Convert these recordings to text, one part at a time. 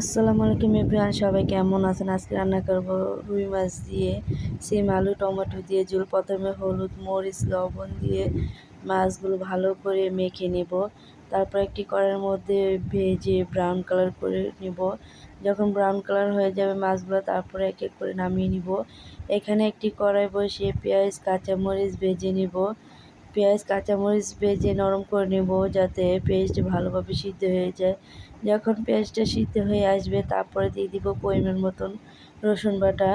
আসসালামু আলাইকুম এভরিওয়ান, সবাই কেমন আছেন? আজকে রান্না করব রুই মাছ দিয়ে, সিম, আলু, টমেটো দিয়ে, ঝোল। প্রথমে হলুদ, মরিচ, লবণ দিয়ে মাছগুলো ভালো করে মেখে নেব। তারপর একটি কড়াইয়ের মধ্যে ভেজে ব্রাউন কালার করে নেব। যখন ব্রাউন কালার হয়ে যাবে মাছগুলো, তারপরে এক এক করে নামিয়ে নিব। এখানে একটি কড়াই বসিয়ে পেঁয়াজ, কাঁচামরিচ ভেজে নিব। পেঁয়াজ, কাঁচামরিচ ভেজে নরম করে নেব যাতে পেঁয়াজটা ভালোভাবে সিদ্ধ হয়ে যায়। যখন পেঁয়াজটা সিদ্ধ হয়ে আসবে, তারপরে দিয়ে দিব পরিমাণ মতন রসুন বাটা।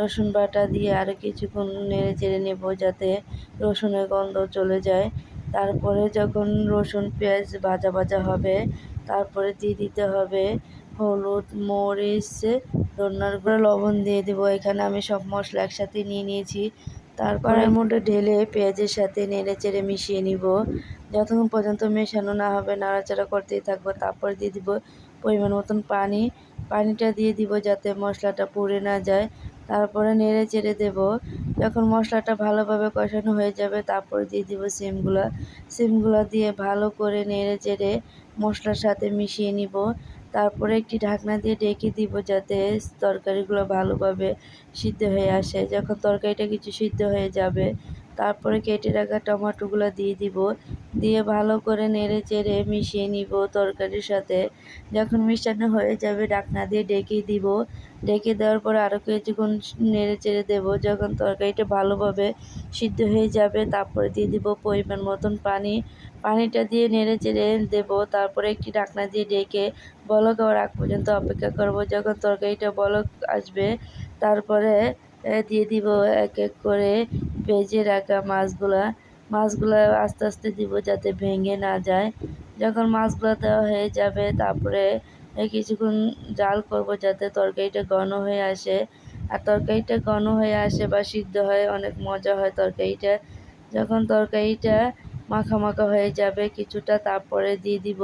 রসুন বাটা দিয়ে আরও কিছুক্ষণ নেড়ে চেড়ে নেব যাতে রসুনের গন্ধ চলে যায়। তারপরে যখন রসুন, পেঁয়াজ ভাজা ভাজা হবে, তারপরে দিয়ে দিতে হবে হলুদ, মরিচ, ধন্যার গুঁড়ো, লবণ দিয়ে দেবো। এখানে আমি সব মশলা একসাথে নিয়ে নিয়েছি। তারপর এর মধ্যে ঢেলে পেঁয়াজের সাথে নেড়ে চেড়ে মিশিয়ে নিব। যতক্ষণ পর্যন্ত মেশানো না হবে নাড়াচাড়া করতেই থাকব। তারপর দিয়ে দিব পরিমাণ মতন পানি। পানিটা দিয়ে দিব যাতে মশলাটা পুড়ে না যায়। তারপরে নেড়ে চেড়ে দেব। যখন মশলাটা ভালোভাবে কষানো হয়ে যাবে তারপর দিয়ে দিব সিমগুলা। সিমগুলা দিয়ে ভালো করে নেড়ে চেড়ে মশলার সাথে মিশিয়ে নিব। তারপরে একটি ঢাকনা দিয়ে ডেকে দিব যাতে তরকারিগুলো ভালোভাবে সিদ্ধ হয়ে আসে। যখন তরকারিটা কিছু সিদ্ধ হয়ে যাবে তারপরে কেটে রাখা টমেটোগুলো দিয়ে দিব। দিয়ে ভালো করে নেড়ে চেড়ে মিশিয়ে নিব তরকারির সাথে। যখন মিশানো হয়ে যাবে, ঢাকনা দিয়ে ডেকে দিব। ডেকে দেওয়ার পর আরও কিছুক্ষণ নেড়ে চেড়ে দেবো। যখন তরকারিটা ভালোভাবে সিদ্ধ হয়ে যাবে, তারপরে দিয়ে দিব পরিমাণ মতন পানি। পানিটা দিয়ে নেড়ে চেড়ে দেবো। তারপরে একটি ঢাকনা দিয়ে ডেকে বলক হওয়ার আগ পর্যন্ত অপেক্ষা করব। যখন তরকারিটা বলক আসবে, তারপরে দিয়ে দিব এক এক করে ভেজে রাখা মাছগুলা, মাছগুলো আস্তে আস্তে দিব যাতে ভেঙে না যায়। যখন মাছগুলো দেওয়া হয়ে যাবে, তারপরে কিছুক্ষণ জাল করব যাতে তরকারিটা ঘন হয়ে আসে। আর তরকারিটা ঘন হয়ে আসে বা সিদ্ধ হয়, অনেক মজা হয় তরকারিটা। যখন তরকারিটা মাখা মাখা হয়ে যাবে, কিছুটা তারপরে দিয়ে দিব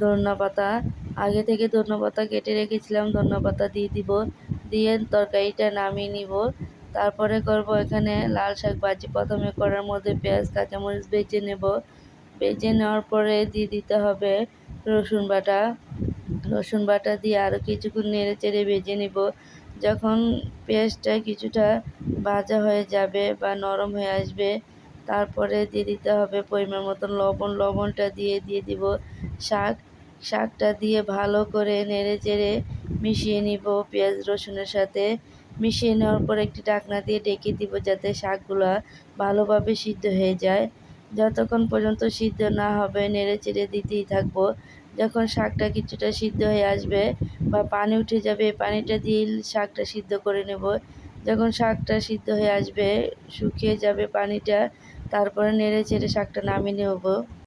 ধন্যা পাতা। আগে থেকে ধন্যা পাতা কেটে রেখেছিলাম, ধন্যা পাতা দিয়ে দিব। দিয়ে তরকারিটা নামিয়ে নিব। তারপরে করব এখানে লাল শাক ভাজি। প্রথমে করার মধ্যে পেঁয়াজ, কাঁচামরিচ বেজে নেব। বেজে নেওয়ার পরে দিয়ে দিতে হবে রসুন বাটা। রসুন বাটা দিয়ে আরও কিছুক্ষণ নেড়ে চেড়ে ভেজে নেব। যখন পেঁয়াজটা কিছুটা ভাজা হয়ে যাবে বা নরম হয়ে আসবে, তারপরে দিয়ে দিতে হবে পরিমাণ মতন লবণ। লবণটা দিয়ে দিয়ে দিব শাক। শাকটা দিয়ে ভালো করে নেড়ে চেড়ে মিশিয়ে নিব পেঁয়াজ, রসুনের সাথে। মিশিয়ে নেওয়ার পর একটি ঢাকনা দিয়ে ডেকে দিব যাতে শাকগুলো ভালোভাবে সিদ্ধ হয়ে যায়। যতক্ষণ পর্যন্ত সিদ্ধ না হবে, নেড়ে চেড়ে দিতেই থাকব। যখন শাকটা কিছুটা সিদ্ধ হয়ে আসবে বা পানি উঠে যাবে, পানিটা দিয়ে শাকটা সিদ্ধ করে নেব। যখন শাকটা সিদ্ধ হয়ে আসবে, শুকিয়ে যাবে পানিটা, তারপরে নেড়ে চেড়ে শাকটা নামিয়ে নেব।